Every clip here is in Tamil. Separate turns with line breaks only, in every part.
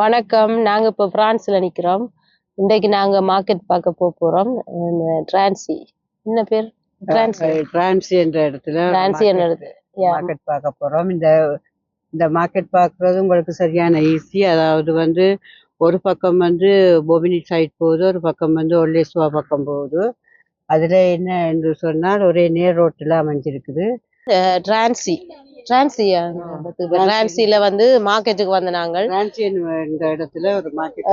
வணக்கம். நாங்க இப்போ பிரான்ஸ்ல நிக்கிறோம். இன்றைக்கு நாங்க மார்க்கெட் பார்க்க போக போறோம். இந்த டிரான்சி என்ன பேர்? டிரான்சி
டிரான்சி என்ற இடத்துல
டிரான்சி என்ன இடத்து Yeah.
மார்க்கெட் பார்க்க போறோம். இந்த இந்த மார்க்கெட் பார்க்கறது உங்களுக்கு சரியான ஈஸி அதாவது வந்து ஒரு பக்கம் வந்து பொபினி சைட் போகுது ஒரு பக்கம் வந்து ஒல்லேசுவா பக்கம் போகுது. அதுல என்ன என்று சொன்னால் ஒரே நேர் ரோட்டில் அமைஞ்சிருக்குது.
டிரான்சி டிரான்சியா டிரான்சில வந்து மார்க்கெட்டுக்கு வந்த நாங்கள்.
இந்த இடத்துல ஒரு மார்க்கெட்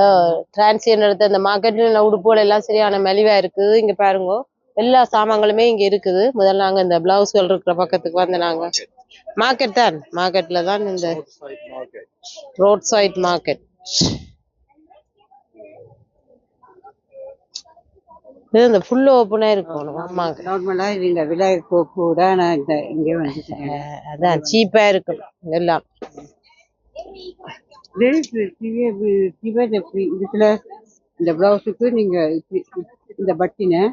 டிரான்சி இடத்து அந்த மார்க்கெட்ல உடுப்புகள் எல்லாம் சரியான மலிவா இருக்குது இங்க பாருங்க எல்லா சாமான்களுமே இங்க இருக்குது. முதல்ல நாங்க இந்த பிளவுஸ்கள் இருக்கிற பக்கத்துக்கு வந்து நாங்க. மார்க்கெட் தான். மார்க்கெட்ல தான் இந்த ரோட் சைட் மார்க்கெட் இது இந்த ஃபுல் ஓப்பனா இருக்கணும். ஆமாங்க.
நார்மலா இந்த கூ- கூட நான் இந்த இங்கே வந்துட்டேன்
அதான் சீப்பா இருக்கும் எல்லாம்
இதுல இந்த பிளவுஸுக்கு நீங்க இந்த பட்டினை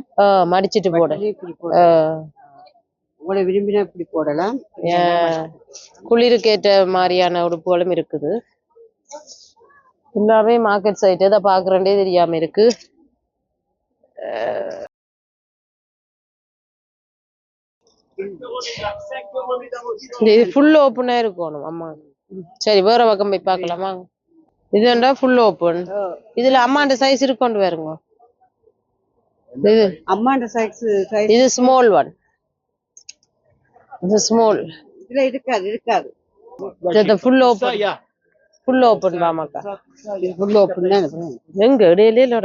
மடிச்சிட்டு போட
உங்களை விரும்பினா இப்படி போடலாம்.
குளிருக்கு ஏற்ற மாதிரியான உடுப்புகளும் இருக்குது. எல்லாமே மார்க்கெட் சைட் எதை பாக்குறேன்டே தெரியாம இருக்கு. அஹ் இந்த இது ஃபுல் ஓப்பனா இருக்கணும் ஆமா சரி வேற பக்கம் போய் பார்க்கலாமா இதுண்டா ஃபுல் ஓப்பன் இதுல அம்மாண்ட சைஸ் இருக்கொண்டு வருங்க. இது
அம்மாண்ட சைஸ்
இது ஸ்மால் ஒன் இது ஸ்மால்
இதுல இருக்காது இருக்காது.
இது ஃபுல் ஓப்பன் ஃபுல் ஓப்பன் பாமாக்கா
இது ஃபுல் ஓப்பன் தான்.
எங்க இடையில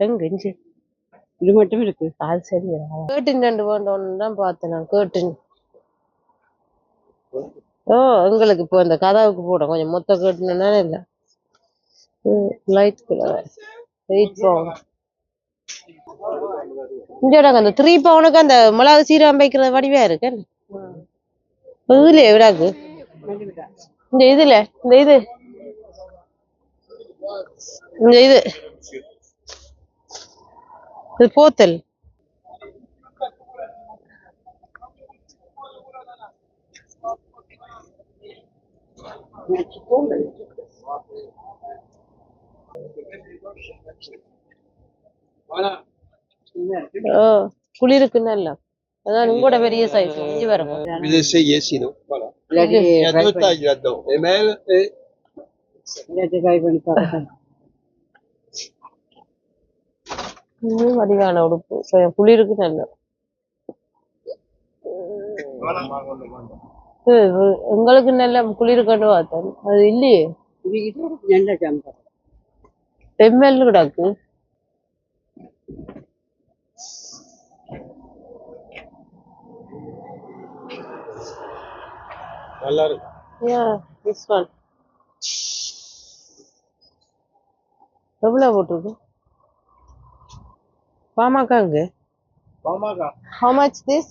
எங்க இஞ்சி
இது மட்டும் இருக்கு.
அது சரி கேட்டின் ரெண்டு வேண்டோன்னு தான் பார்த்தேன் நான் கேட்டின் ஓ எங்களுக்கு இப்போ இந்த கதவுக்கு போட கொஞ்சம் மொத்த கேட்டுனா இல்லை. லைட் கலர் எயிட் பவுன் அந்த த்ரீ பவுனுக்கு அந்த மிளகு சீரகம் வைக்கிற வடிவா இருக்கு? இதுல எவிடாக்கு இந்த இதுல இந்த இது. இந்த இது. இது போத்தல் குளிருக்கு நல்லா அதான் உங்களோட பெரிய சைஸ் இஞ்சி வரும்.
Voilà. là-dedans. Et
இல்லாட்டி try பண்ணி பார்க்கலாம்.
இது வடிவான உடுப்பு. குளிருக்கு நல்லா இது உங்களுக்கு நல்ல குளிருக்கண்டு பார்த்தேன். அது இல்லையே. எம்எல் கிடக்கு.
நல்லா இருக்கு.
Yeah, this one. எவ்வளவு போட்டிருக்கு? பாமாக்காங்க
ஆமாக்கா
how much this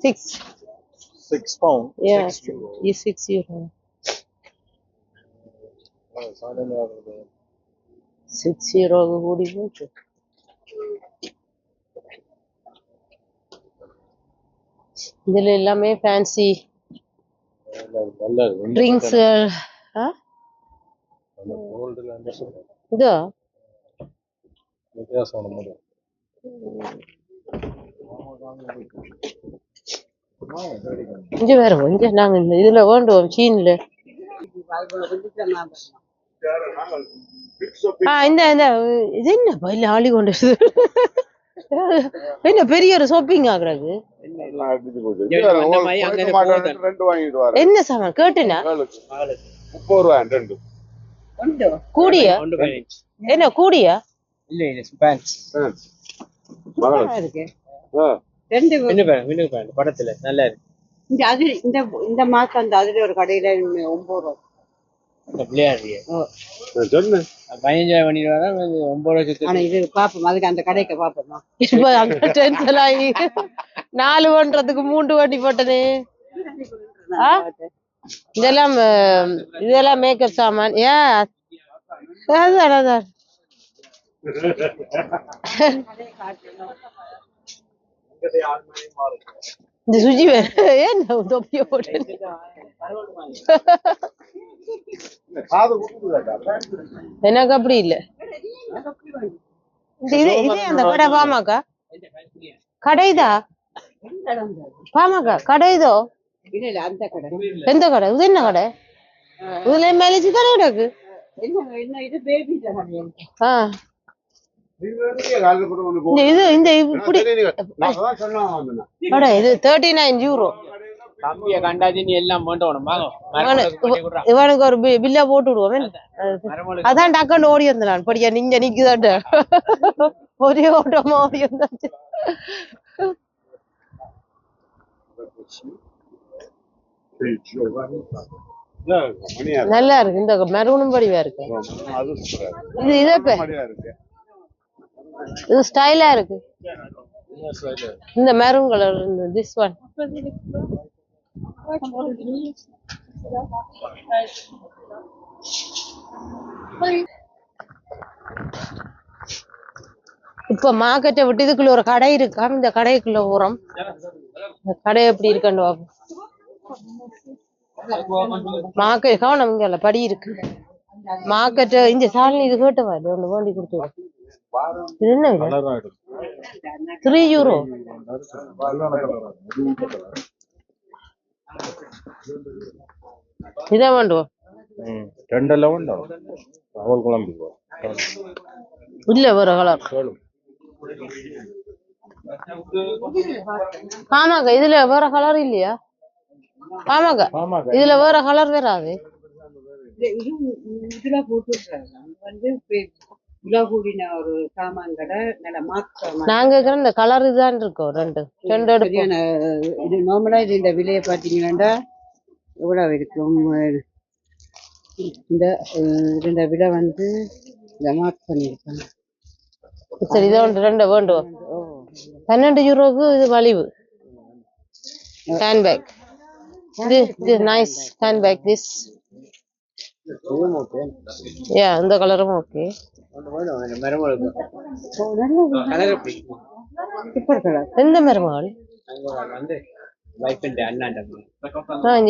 six
six pound
yeah is six euro six euro கூடி போச்சு இதுல எல்லாமே ஃபேன்சி
நல்லா இருக்கு
ட்ரிங்க்ஸ் ஆ
கோல்டுல
இதோ
வித்தியாசம் முடியும்
இங்க வேற இங்க நாங்க இந்த இதுல வேண்டுவோம் சீன்ல. ஆ இந்த இந்த இது என்ன பையில ஆளி கொண்டு? என்ன பெரிய ஒரு ஷாப்பிங் ஆகுறது என்ன சாமான்? கேட்டுனா?
முப்பது ரூபா ரெண்டு.
கூடியா? என்ன கூடியா?
இல்ல இல்ல
மகள்
இருக்கு.
ஆ
ரெண்டு
மின்னு பேண்ட் மின்னு பேண்ட் படத்துல. நல்லா இருக்கு.
இந்த அது இந்த இந்த மாசம் அந்த அதுல ஒரு கடையில ஒன்பது ரூபா.
விளையாடுறிய.
சொன்னேன்
பதினஞ்சாயிரம் பண்ணி வரேன் ஒன்பது லட்சத்து
ஆனா இது பாப்போம் அதுக்கு அந்த கடைக்கு பாப்போமா?
இப்ப அங்க டென்ஷன் ஆகி நாலு பண்றதுக்கு மூன்று வண்டி போட்டனே. ஆ? இதெல்லாம் இதெல்லாம் மேக்கப் சாமான். ஏன்? அதான் அதான். இந்த சுஜி ஏன் தொப்பிய போட்டு எனக்கு அப்படி இல்ல. இது இது அந்த கடை பாமாக்கா கடைதா? பாமாக்கா கடைதோ?
இல்ல அந்த கடை
எந்த கடை? இது என்ன கடை? இதுல மேலேஜ் தானே கிடக்கு. இந்த இது இந்த இப்படி இது தேர்ட்டி நைன் யூரோ
தம்பியை எல்லாம்
இவனுக்கு ஒரு பில்லா போட்டு விடுவோம்? அதான் டக்குன்னு ஓடி வந்தேன் படியா நீங்க நிக்குதாட்ட ஒரே ஓட்டமா ஓடி வந்தாச்சு. நல்லா இருக்கு. இந்த மெரூனும் படிவா இருக்கு. இது இதே பே-
மணியா இருக்கு.
இது ஸ்டைலா இருக்கு. இந்த மெரூன் கலர் இந்த திஸ் ஒன் இப்ப மார்க்கெட்டை விட்டு இதுக்குள்ள ஒரு கடை இருக்கா? இந்த கடைக்குள்ள உரம் இந்த கடை எப்படி இருக்குன்னு மார்க்கெட் கவனம் இங்க படி இருக்கு. மார்க்கெட்டு இந்த சாலை இது கேட்டவா இது ஒண்ணு வேண்டி கொடுத்துருவோம் ത്രീ
യൂറോ ഇതാ വേണ്ടോ രണ്ടെല്ലാം
ഉണ്ടോ രാവൽകുളം ഇല്ല വേറെ இதுல வேற கலர் இல்லையா? ஆமாங்க இதுல வேற கலர் வராது
இதுல பே- உலா கூடின ஒரு சாமான் கடை நல்ல சாமான்
நாங்க இருக்கிற இந்த கலர் இதான் இருக்கோம் ரெண்டு. ரெண்டு எடுப்போம்.
இது நார்மலா இது இந்த விலையை பார்த்தீங்கன்னா எவ்வளவு இருக்கும் இந்த இந்த விலை வந்து இந்த மார்க் பண்ணியிருக்காங்க
சரி இதை ஒன்று ரெண்டு வேண்டும் பன்னெண்டு யூரோக்கு இது மலிவு ஹேண்ட்பேக் இது இது நைஸ் ஹேண்ட்பேக் திஸ் யா இந்த கலரும் ஓகே எந்த மருமகள்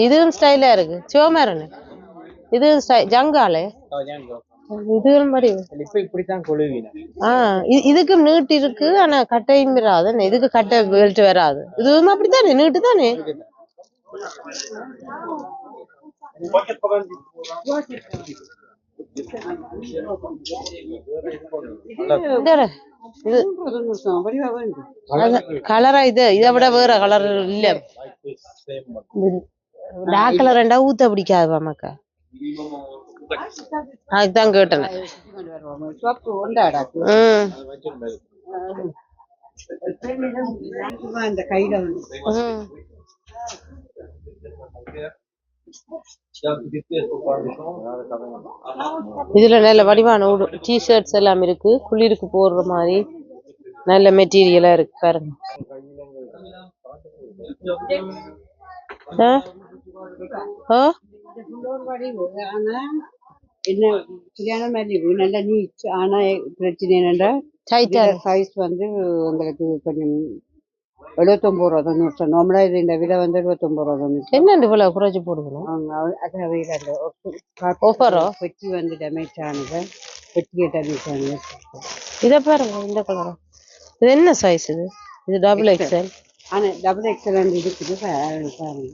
இதுவும் ஸ்டைலா இருக்கு. சிவமேரனு இதுவும் ஸ்டை ஜங்காலே இதுவும் மாதிரி. இதுக்கும் நீட்டு இருக்கு ஆனா கட்டையும் வராது. இதுக்கு கட்டை பெல்ட் வராது. இதுவும் அப்படித்தானே நீட்டு தானே இந்தாடா, இது கலரா இது இதை விட வேற கலர் இல்ல டார்க் கலர் ரெண்டா ஊத்த பிடிக்காது மாமாக்கா அதுதான் கேட்டேன்
இந்த கையில வந்து
இதுல நல்ல வடிவான உடு டி ஷர்ட்ஸ் எல்லாம் இருக்கு. குளிருக்கு போடுற மாதிரி நல்ல மெட்டீரியலா இருக்கு பாருங்க.
என்ன கல்யாண மாதிரி நல்ல நீட் ஆனா பிரச்சனை என்னன்னா
டைட்டா
சைஸ் வந்து உங்களுக்கு கொஞ்சம் எழுபத்தொம்பது ரூபா தொண்ணூறு நார்மலா இது இந்த விலை வந்து எழுபத்தொம்பது ரூபா தொண்ணூறு
என்னண்டு இவ்வளவு குறைச்சு போடுக்கணும்
அவங்க அது வீடு
Offer-ஓ?
பெட்டி வந்து டேமேஜ் ஆனது. பெட்டியை டேமேஜ் ஆனது.
இத பாருங்க இந்த கலர் இது என்ன சைஸ் இது? இது டபுள் எக்ஸ்எல்
ஆனா டபுள் எக்ஸல் இருக்குது. பாருங்க.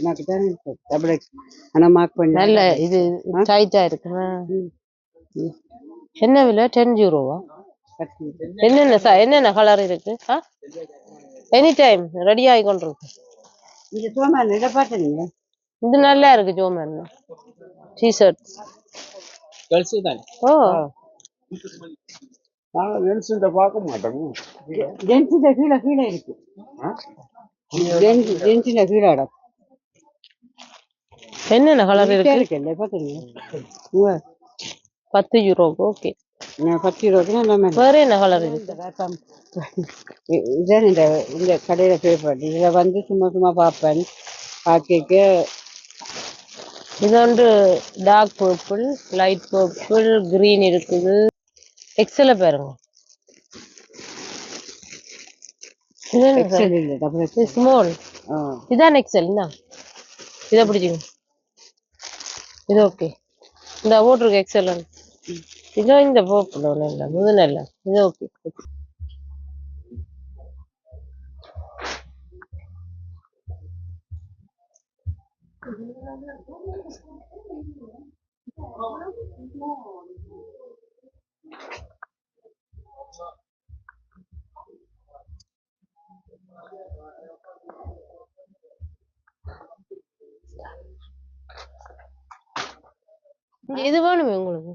எனக்கு தான் டபுள் எக்ஸ் ஆனா மார்க் பண்ணி
நல்ல இது டைட்டா இருக்கு. என்ன விலை? டென் ஜீரோவா என்னென்ன சார்? என்னென்ன கலர் இருக்கு? ஆ? எனி டைம் ரெடி ஆகி
கொண்டிருக்கு. இது இதை பார்த்தீங்களா
இது நல்லா இருக்கு ஜோமேன். டிஷர்ட் ஷர்ட்
கேர்ள்ஸு
ஓ.
நாங்கள் ஜென்ஸ் இந்த பார்க்க மாட்டோம்.
ஜென்ஸ் இந்த கீழே கீழே இருக்கு. ஜென்ஸ் ஜென்ஸ் இந்த கீழே இடம்.
என்னென்ன கலர் இருக்கு? பத்து யூரோக்கு ஓகே.
பத்து மாதிரி
வேற என்ன கலர்
இதான் இந்த இந்த கடையில பேப்பர் இதுல வந்து சும்மா சும்மா பார்ப்பேன் பார்க்க
இது வந்து dark purple light purple green இருக்குது எக்ஸல பாருங்க என்ன ஸ்மால் இதான் எக்ஸல் இந்தா இதை பிடிச்சிங்க இது ஓகே இந்த ஓட்டுருக்கு எக்ஸல் இதோ இந்த போப்பில் ஒன்றும் இல்லை முதுன இல்லை இது ஓகே இது வேணுமே உங்களுக்கு?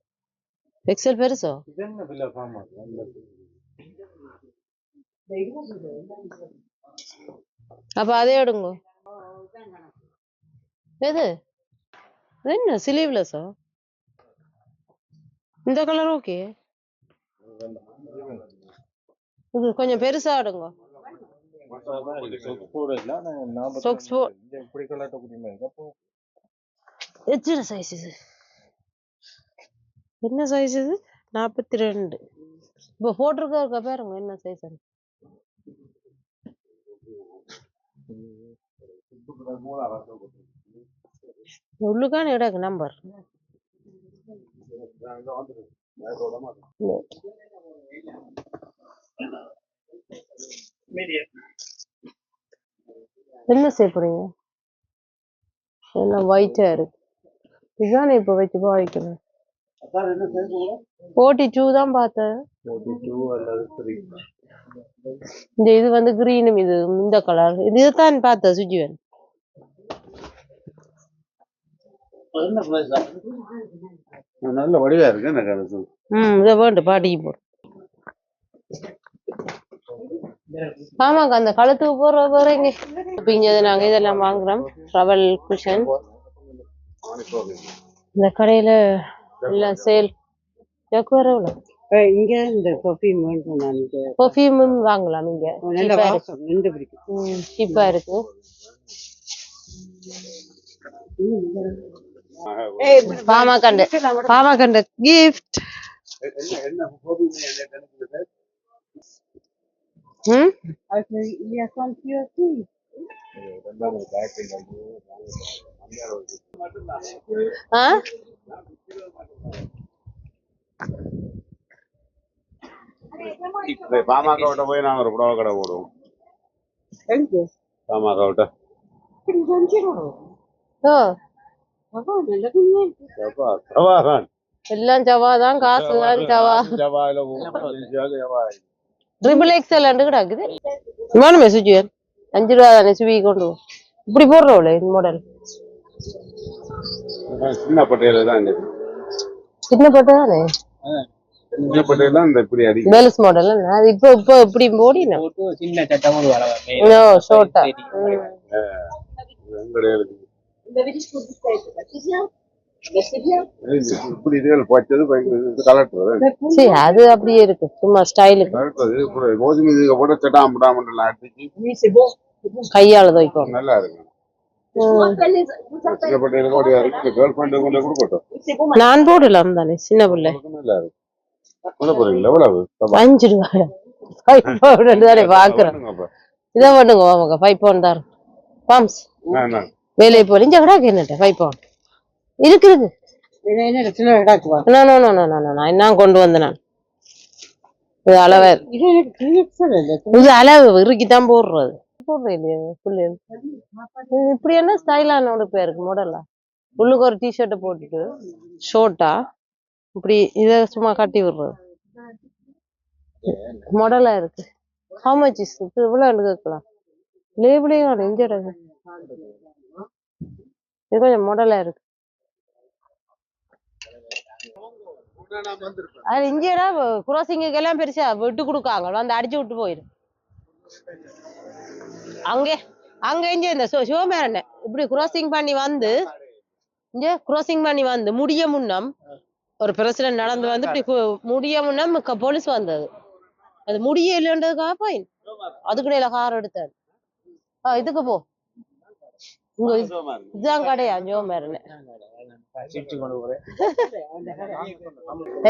பில்ல ஃபார்ம்
அப்ப அதே எடுங்க எது இது என்ன ஸ்லீவ்லெஸ்ஸா இந்த கலர் ஓகே இது கொஞ்சம் பெருசா எடுங்க
சொக்ஸ்
போ-
இப்படி
எத்தனை சைஸ் இது என்ன சைஸ் இது? நாற்பத்தி ரெண்டு இப்போ போட்டிருக்க பாருங்க என்ன சைஸ் உள்ளுக்கான இடம் நம்பர் என்ன செய்ய போறீங்க? எல்லாம் ஒயிட்டா இருக்கு. இதுதானே இப்போ வச்சு பாவிக்கணும் ஃபோர்ட்டி டூ தான் பார்த்தேன். இந்த இது வந்து கிரீனும் இது இந்த கலர் இதுதான் பார்த்தேன் சுஜிவன்.
நல்ல வடிவா இருக்கு இந்த கலர்
ம் இதை வேண்டு பாட்டிக்கு போடு. ஆமாங்க அந்த கழுத்துக்கு போடுற போறீங்க இப்போ இங்க நாங்க இதெல்லாம் வாங்குறோம். ட்ரவல் குஷன் இந்த கடையில எல்லாம் சேல். எவ்வளோ
இங்க இந்த பர்ஃப்யூம் வேண்டும் நான் இங்க
பர்ஃப்யூமும் வாங்கலாம் இங்க.
நல்ல. வாசம் நின்று பிடிக்கும்.
cheap-ஆ இருக்கு. பாமாக்கண்டு பாமாக்கண்டு கிஃப்ட்
என்ன
ம்?
Il y a 100 aussi.
ஆ
பாமகவிட்ட போய் நாங்க ஒரு புடவை கடை போடுவோம்? பாமகவிட்ட.
எல்லாம் ஜவா தான் காசு ஜவா ட்ரிபிள் எக்ஸ்எல் ரெண்டு கிடக்குது வேணுமே சுஜியன் அஞ்சு ரூபா தானே சுவி கொண்டு. இப்படி போடுறோம்ல இந்த மாடல்
சின்ன பட்டையில தான் இந்த
சின்ன பட்டு தானே?
சின்ன பட்டையில தான் இந்த இப்படி அடி
வேல்ஸ் மாடல் அது இப்போ இப்போ இப்படி
போட்டு சின்ன சட்டம் ஒரு வளவை
ஓ ஷோர்ட்டா அது அப்படியே இருக்கு. சும்மா ஸ்டைலுக்கு கையால
நல்லா இருக்கு.
நான் போடலாம் தானே சின்ன பிள்ளை அஞ்சு ரூபாய் ஃபைவ் பவுண்ட் தானே பாக்குறேன் இதை பண்ணுங்க வாங்க ஃபைவ் பவுண்ட் தான் பாம்ஸ் வேலையை போல இங்க விடாக்கு என்னட்ட ஃபைவ் பவுண்ட் இருக்கு நான் கொண்டு வந்தேன் நான் இது அளவு
இது
அளவு இறுக்கி தான் போடுறது போடுறேன் இல்லையா புள்ளு இப்படி என்ன ஸ்டைலான உடுப்பா இருக்கு மாடலா உள்ளுக்கு ஒரு டிஷர்ட்டை போட்டுட்டு ஷோர்ட்டா இப்படி இதை சும்மா கட்டி விடுறது. மாடலா இருக்கு. ஹவு மச் இஸ் இது இவ்வளோ கேட்கலாம் லேபிளே காணும் இங்க இது கொஞ்சம் மாடலா இருக்கு. அது இங்கேடா குரோசிங்குக்கு எல்லாம் பெருசா விட்டு கொடுக்காங்க. வந்து அடிச்சு விட்டு போயிடும் அங்கே அங்க இங்க இந்த சிவமேரனை இப்படி குரோசிங் பண்ணி வந்து இங்க குரோசிங் பண்ணி வந்து முடிய முன்னம் ஒரு பிரசிடன்ட் நடந்து வந்து இப்படி முடிய முன்னம் போலீஸ் வந்தது. அது முடிய இல்லைன்றதுக்காக போய் அதுக்கிடையில கார் எடுத்தாரு ஆ இதுக்கு போ. உங்க இதுதான் கடையா ஜோமேர்னு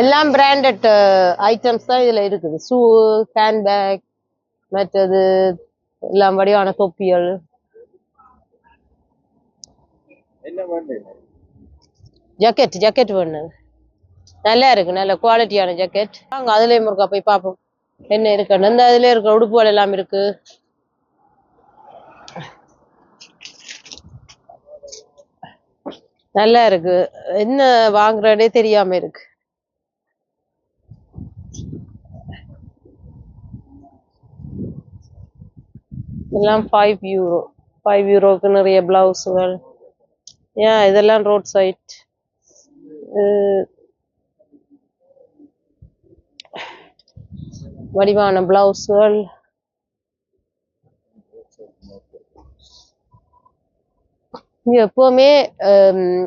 எல்லாம் பிராண்டட் ஐட்டம்ஸ் தான் இதுல இருக்குது. ஷூ ஹேண்ட்பேக் மற்றது எல்லாம் வடிவான
வேணும்?
ஜக்கெட் ஜக்கெட் வேணும். நல்லா இருக்கு நல்ல குவாலிட்டியான ஜக்கெட் வாங்க அதுலயும் இருக்கா போய் பார்ப்போம். என்ன இருக்குன்னு. இந்த அதுல இருக்க உடுப்புகள் எல்லாம் இருக்கு. நல்லா இருக்கு. என்ன வாங்குறதே தெரியாம இருக்கு. எல்லாம் ஃபைவ் யூரோ ஃபைவ் யூரோக்கு நிறைய பிளவுஸுகள். ஏன் இதெல்லாம் ரோட் சைட் வடிவான பிளவுஸுகள். எப்போவுமே ஹம்,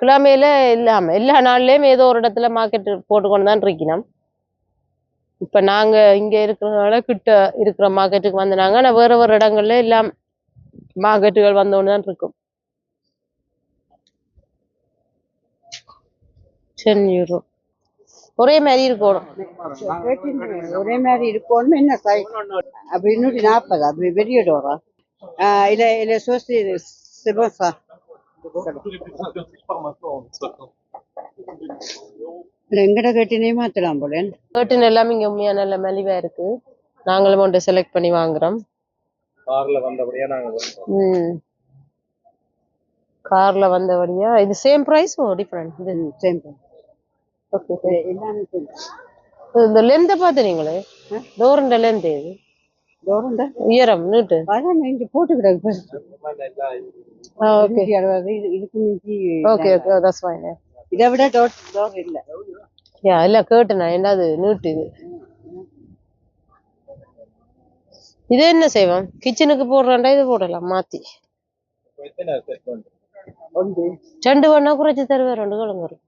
கிழமையில இல்லாமல் எல்லா நாள்லேயும் ஏதோ ஒரு இடத்துல மார்க்கெட் போட்டுக்கொண்டு தான் இருக்கணும். இப்ப நாங்க இங்க இருக்கிறதுனால கிட்ட இருக்கிற மார்க்கெட்டுக்கு வந்தாங்க ஆனா வேற வேற இடங்கள்ல எல்லாம் மார்க்கெட்டுகள் வந்தோன்னு தான் இருக்கும். டென் யூரோ ஒரே மாதிரி இருக்கணும்.
ஒரே மாதிரி இருக்கணும் என்ன சைஸ் அப்படி இன்னூற்றி நாற்பது அப்படி பெரிய டோரா இல்லை இல்லை சோசி சிபோசா எங்கட கட்டினே மாத்தலாம் போல.
கர்டன் எல்லாமே இங்க உண்மையா நல்ல மலிவா இருக்கு. நாங்களும் ஒன்று செலக்ட் பண்ணி வாங்குறோம்.
கார்ல வந்தபடியா நாங்க.
ம். கார்ல வந்தபடியா இது சேம் பிரைஸ் ஓ டிஃபரெண்ட் இது
சேம்
ஓகே
எல்லாமே.
இந்த லென்த்தை பார்த்துனீங்களே டோருண்ட லென்த் இது?
தூரம்டா
உயரம் நீட்டு?
அதான் இங்க போட்டு கிடக்கு
ஓகே
இதுக்கு மிஞ்சி
ஓகே ஓகே தட்ஸ் ஃபைன்
இதை விட டோர் டோர் இல்ல.
யா இல்ல கேட்டேன் என்னது? நீட்டு இது. இது என்ன செய்வோம் கிச்சனுக்கு போடுறாண்டா இது போடலாம் மாத்தி. ரெண்டு வேணா குறைச்சி தருவேன் ரெண்டு கிழங்கு வரும்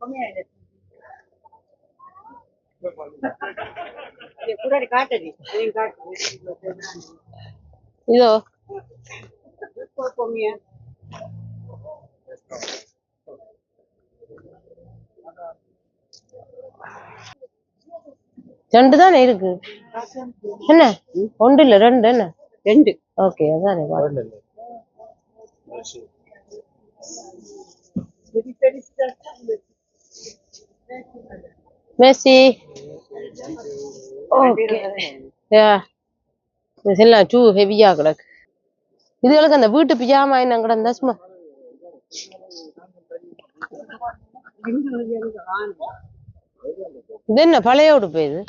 காட்டடி காட்டு
இதோ. ரெண்டு தானே இருக்கு? என்ன? ஒன்று இல்ல ரெண்டு என்ன?
ரெண்டு.
ஓகே அதானே வா. மெஸ்ஸி. ஓகே. யா. இதெல்லாம் டூ ஹெவியா கிடக்கு. இதுகளுக்கு அந்த வீட்டு பிஜாமா என்ன கிடந்தா சும்மா இது என்ன பழைய உடுப்பு இது?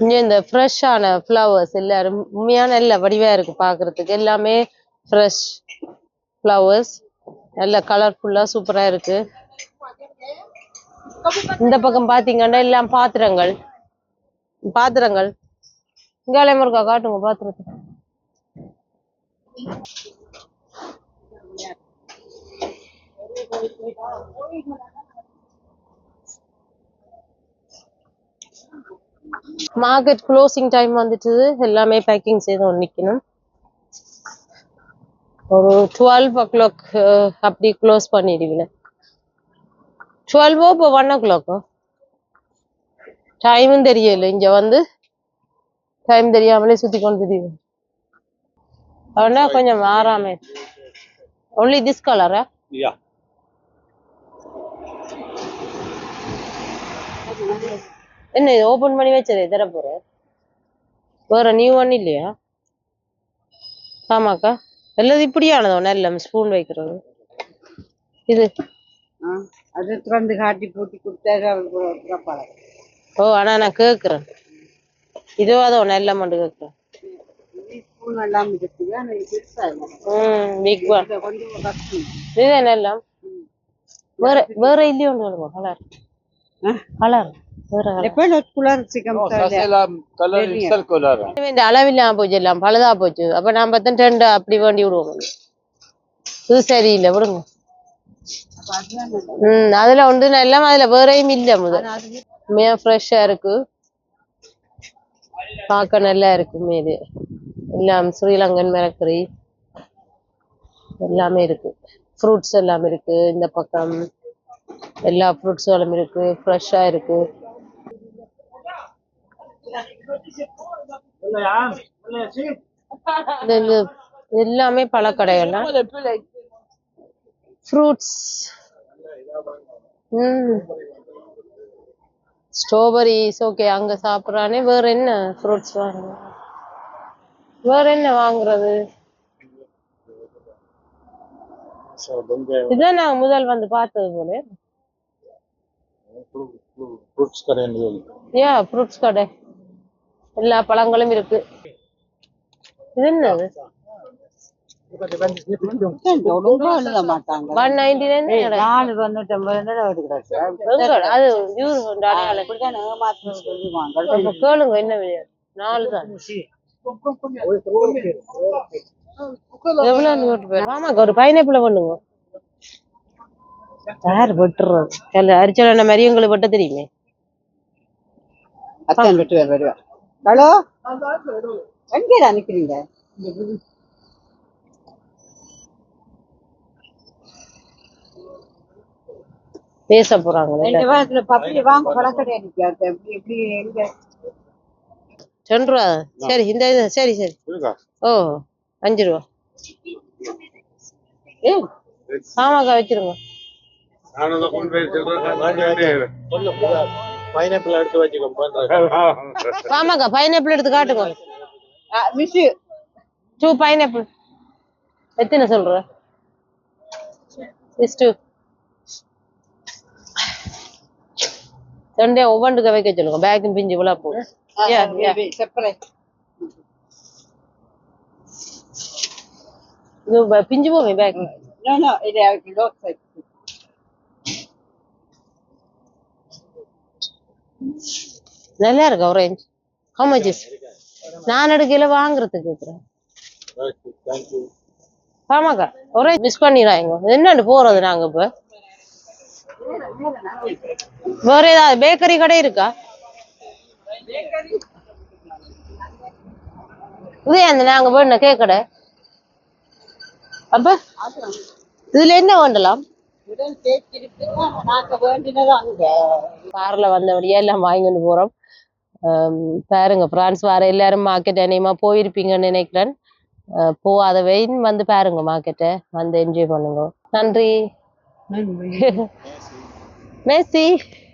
இங்க இந்த ஃப்ரெஷ்ஷான ஃப்ளவர்ஸ் எல்லாரும் உண்மையான நல்ல வடிவா இருக்கு பாக்குறதுக்கு. எல்லாமே ஃப்ரெஷ் ஃப்ளவர்ஸ் நல்ல கலர்ஃபுல்லாக சூப்பரா இருக்கு. இந்த பக்கம் பாத்தீங்கன்னா எல்லாம் பாத்திரங்கள். பாத்திரங்கள். இங்காலே இருக்கா காட்டுங்க பாத்திரத்தை. மார்க்கெட் க்ளோசிங் டைம் வந்துட்டு எல்லாமே பேக்கிங் செய்து நிக்கணும் ஒரு டுவெல் ஓ கிளாக் அப்படி க்ளோஸ் பண்ணிடுவீங்க. டுவெல்வோ இப்போ ஒன் ஓ? கிளாக்கோ டைமும் தெரியல. இங்க வந்து டைம் தெரியாமலே சுத்தி கொண்டு திரியுது அவனா கொஞ்சம் மாறாம ஒன்லி திஸ் கலரா என்ன இது ஓபன் பண்ணி வச்சது? தர போற வேற நியூ ஒன் இல்லையா? ஆமாக்கா. எல்லாது இப்படியானதோ நல்ல ஸ்பூன் வைக்கிறது. இது.
அது திறந்து காட்டி பூட்டி கொடுத்தாரு அவர்
ஓ ஆனா நான் கேக்குறேன். இதோ அதோ நல்ல மண்டு
எல்லாம்
என்னெல்லாம் வேற வேற இல்லையோ ஒன்று கலர் கலர் இந்த போச்சு பழுதா போச்சு அப்ப நான் பார்த்தா அப்படி வேண்டி விடுவோம் இது சரியில்லை விடுங்க அதுல உண்டு எல்லாம் அதுல வேறையும் இல்லை முதல் ஃப்ரெஷ்ஷா இருக்கு பார்க்க நல்லா இருக்குமே இது ஸ்ரீலங்கன் மிளக்கறி எல்லாமே இருக்கு ஃப்ரூட்ஸ் எல்லாம் இருக்கு இந்த பக்கம் எல்லா ஃப்ரூட்ஸுகளும் இருக்கு ஃப்ரெஷ்ஷா இருக்கு இந்த எல்லாமே பழக்கடைகள். ஃப்ரூட்ஸ் ஸ்ட்ராபெரிஸ் ஓகே அங்க சாப்பிட்றானே. வேற என்ன ஃப்ரூட்ஸ் வாங்க வேற என்ன வாங்குறது? இதுதான் நான் முதல் வந்து பார்த்தது போல. யா ஃப்ரூட்ஸ் கடை. எல்லா பழங்களும் இருக்கு. இது அப்ப கேளுங்க என்ன நாலு தான். எவ்வளவு ஒரு பைனாப்பிள் பண்ணுங்க யார் வெட்டுறது? கல் அரிச்சலன மாதிரி உங்களுக்கு வெட்ட தெரியுமே?
அத்தான் வருவேன் ஹலோ? எங்க நினைக்கிறீங்க
பேச போறாங்களே.
ரெண்டு
ரூபா சரி இந்த இது சரி சரி. ஓ அஞ்சு ரூபா. ஏ ஆமாக்கா வச்சிருங்க.
பைனாப்பிள் எடுத்து வச்சுக்கோ
ஆமாக்கா பைனாப்பிள் எடுத்து காட்டுங்க
மிஸ்
டூ பைனாப்பிள் எத்தனை சொல்ற? இஸ் டூ ரெண்டே ஒவ்வொன்றுக்கு வைக்க சொல்லுங்க. பேக்கும் பிஞ்சு விழா போகுது. Yeah, yeah.
செப்பரேட்
இது ப- பிஞ்சு போவே பேக்
நோ நோ இது லோ சைட்
நல்லா இருக்கு ஆரஞ்சு ஹவு மச் இஸ் நான் எடுக்கையில வாங்குறதுக்கு இருக்கிறேன் ஆமாக்கா ஒரே மிஸ் பண்ணிடுறாங்க என்னண்டு போறது நாங்க இப்ப? வேற ஏதாவது பேக்கரி கடை இருக்கா? இது அந்த நாங்க வேணும் கேக் கடை? அப்ப? இதுல என்ன வேண்டலாம்? கார்ல வந்தபடியா எல்லாம் வாங்கிட்டு போறோம். பாருங்க பிரான்ஸ் வர எல்லாரும் மார்க்கெட் அநேகமா போயிருப்பீங்கன்னு நினைக்கிறேன். போகாத வெயின் வந்து பாருங்க மார்க்கெட்டை வந்து என்ஜாய் பண்ணுங்க.
நன்றி.
மெஸ்ஸி